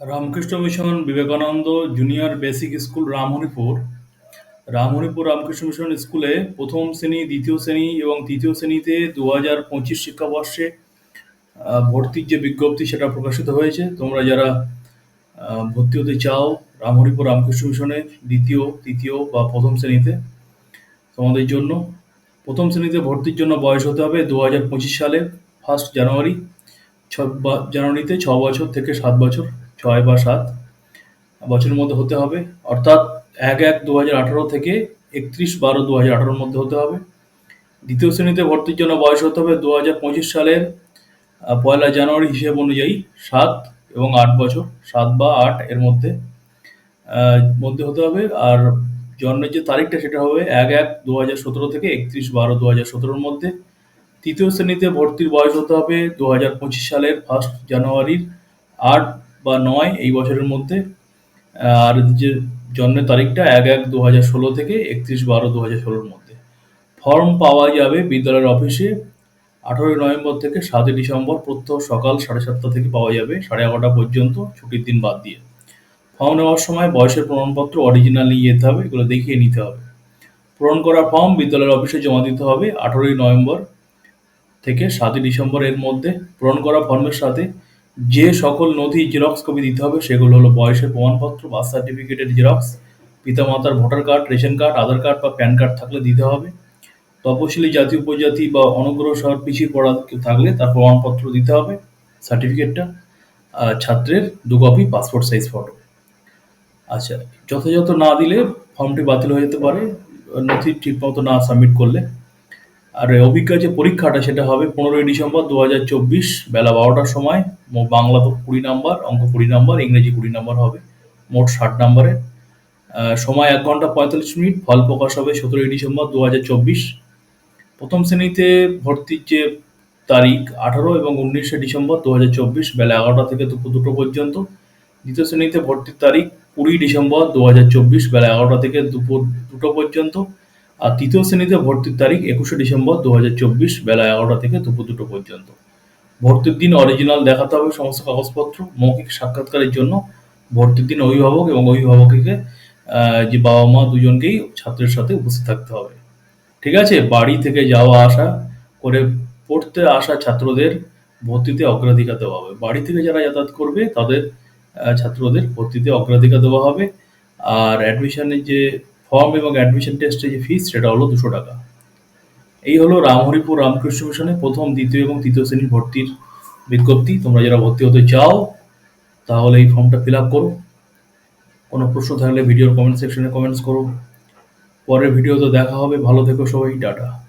Ramakrishna mission Vivekananda junior basic school Ramharipur. Ramharipur Ramakrishna mission স্কুলে প্রথম শ্রেণি, দ্বিতীয় শ্রেণি এবং তৃতীয় শ্রেণীতে দু হাজার পঁচিশ শিক্ষাবর্ষে ভর্তির যে বিজ্ঞপ্তি সেটা প্রকাশিত হয়েছে। তোমরা যারা ভর্তি হতে চাও রামহরিপুর রামকৃষ্ণ মিশনের দ্বিতীয়, তৃতীয় বা প্রথম শ্রেণীতে তোমাদের জন্য। প্রথম শ্রেণীতে ভর্তির জন্য বয়স হতে হবে দু হাজার পঁচিশ সালে ফার্স্ট জানুয়ারি, ছ জানুয়ারিতে ছ বছর থেকে সাত বছর। ছয় বা সাত বছরের মধ্যে হতে হবে। অর্থাৎ এক এক দু হাজার আঠারো থেকে একত্রিশ বারো দু হাজার আঠারোর মধ্যে হতে হবে। দ্বিতীয় শ্রেণীতে ভর্তির জন্য বয়স হতে হবে দু হাজার পঁচিশ সালের পয়লা জানুয়ারি হিসেব অনুযায়ী সাত এবং আট বছর। সাত বা আট এর মধ্যে মধ্যে হতে হবে। আর জন্মের যে তারিখটা সেটা হবে এক এক দু হাজার সতেরো থেকে একত্রিশ বারো দু হাজার সতেরোর মধ্যে। তৃতীয় শ্রেণীতে ভর্তির বয়স হতে হবে দু হাজার পঁচিশ সালের ফার্স্ট জানুয়ারির আট বা নয়, এই বছরের মধ্যে। আর যে জন্মের তারিখটা, এক এক দু হাজার ষোলো থেকে একত্রিশ বারো দু হাজার ষোলোর মধ্যে। ফর্ম পাওয়া যাবে বিদ্যালয়ের অফিসে আঠারোই নভেম্বর থেকে সাতই ডিসেম্বর প্রত্যহ সকাল সাড়ে সাতটা থেকে পাওয়া যাবে, সাড়ে এগারোটা পর্যন্ত, ছুটির দিন বাদ দিয়ে। ফর্ম নেওয়ার সময় বয়সের প্রমাণপত্র অরিজিনাল নিয়ে যেতে হবে, এগুলো দেখিয়ে নিতে হবে। পূরণ করা ফর্ম বিদ্যালয়ের অফিসে জমা দিতে হবে আঠারোই নভেম্বর থেকে সাতই ডিসেম্বর এর মধ্যে। পূরণ করা ফর্মের সাথে যে সকল নথি জেরক্স কপি দিতে হবে, সেগুলো হলো বয়সের প্রমাণপত্র বার্থ সার্টিফিকেটের জেরক্স পিতামাতার voter card ration card Aadhaar card বা প্যান কার্ড থাকলে দিতে হবে। তপশিলি জাতি, উপজাতি বা অনগ্রসর পিছিয়ে পড়া থাকলে তার প্রমাণপত্র দিতে হবে সার্টিফিকেটটা ছাত্রের দু কপি পাসপোর্ট সাইজ ফটো আচ্ছা যথাযথ না দিলে ফর্মটি বাতিল হয়ে যেতে পারে, নথি ঠিকমতো না সাবমিট করলে। আর অভিজ্ঞা যে পরীক্ষাটা সেটা হবে পনেরোই ডিসেম্বর দু হাজার চব্বিশ বেলা বারোটার সময়। বাংলা কুড়ি নাম্বার, অঙ্ক কুড়ি নাম্বার, ইংরেজি কুড়ি নাম্বার হবে। মোট ষাট নাম্বারে। সময় এক ঘণ্টা পঁয়তাল্লিশ মিনিট, ফল প্রকাশ হবে সতেরোই ডিসেম্বর দু হাজার চব্বিশ। প্রথম শ্রেণীতে ভর্তির যে তারিখ আঠারো এবং উনিশে ডিসেম্বর দু হাজার চব্বিশ বেলা এগারোটা থেকে দুপুর দুটো পর্যন্ত। দ্বিতীয় শ্রেণীতে ভর্তির তারিখ কুড়ি ডিসেম্বর দু হাজার চব্বিশ বেলা এগারোটা থেকে দুপুর দুটো পর্যন্ত। আর তৃতীয় শ্রেণীতে ভর্তির তারিখ একুশে ডিসেম্বর দু চব্বিশ বেলা এগারোটা থেকে দুপুর দুটো পর্যন্ত। ভর্তির দিন অরিজিনাল দেখাতে হবে সমস্ত কাগজপত্র, মৌখিক সাক্ষাৎকারের জন্য। ভর্তির দিন অভিভাবক এবং অভিভাবককে যে বাবা মা দুজনকেই ছাত্রের সাথে উপস্থিত থাকতে হবে। ঠিক আছে? বাড়ি থেকে যাওয়া আসা করে পড়তে আসা ছাত্রদের ভর্তিতে অগ্রাধিকার দেওয়া হবে। বাড়ি থেকে যারা যাতায়াত করবে, তাদের ছাত্রদের ভর্তিতে অগ্রাধিকার দেওয়া হবে। আর অ্যাডমিশনের যে ফর্ম এবং অ্যাডমিশন টেস্টে যে ফিস সেটা হলো দুশো টাকা। এই হলো রামহরিপুর রামকৃষ্ণ মিশনে প্রথম, দ্বিতীয় এবং তৃতীয় শ্রেণির ভর্তির বিজ্ঞপ্তি। তোমরা যারা ভর্তি হতে চাও, তাহলে এই ফর্মটা ফিল আপ করো। কোনো প্রশ্ন থাকলে ভিডিওর কমেন্ট সেকশনে কমেন্টস করো। পরের ভিডিও তো দেখা হবে। ভালো থেকো সবাই, টাটা।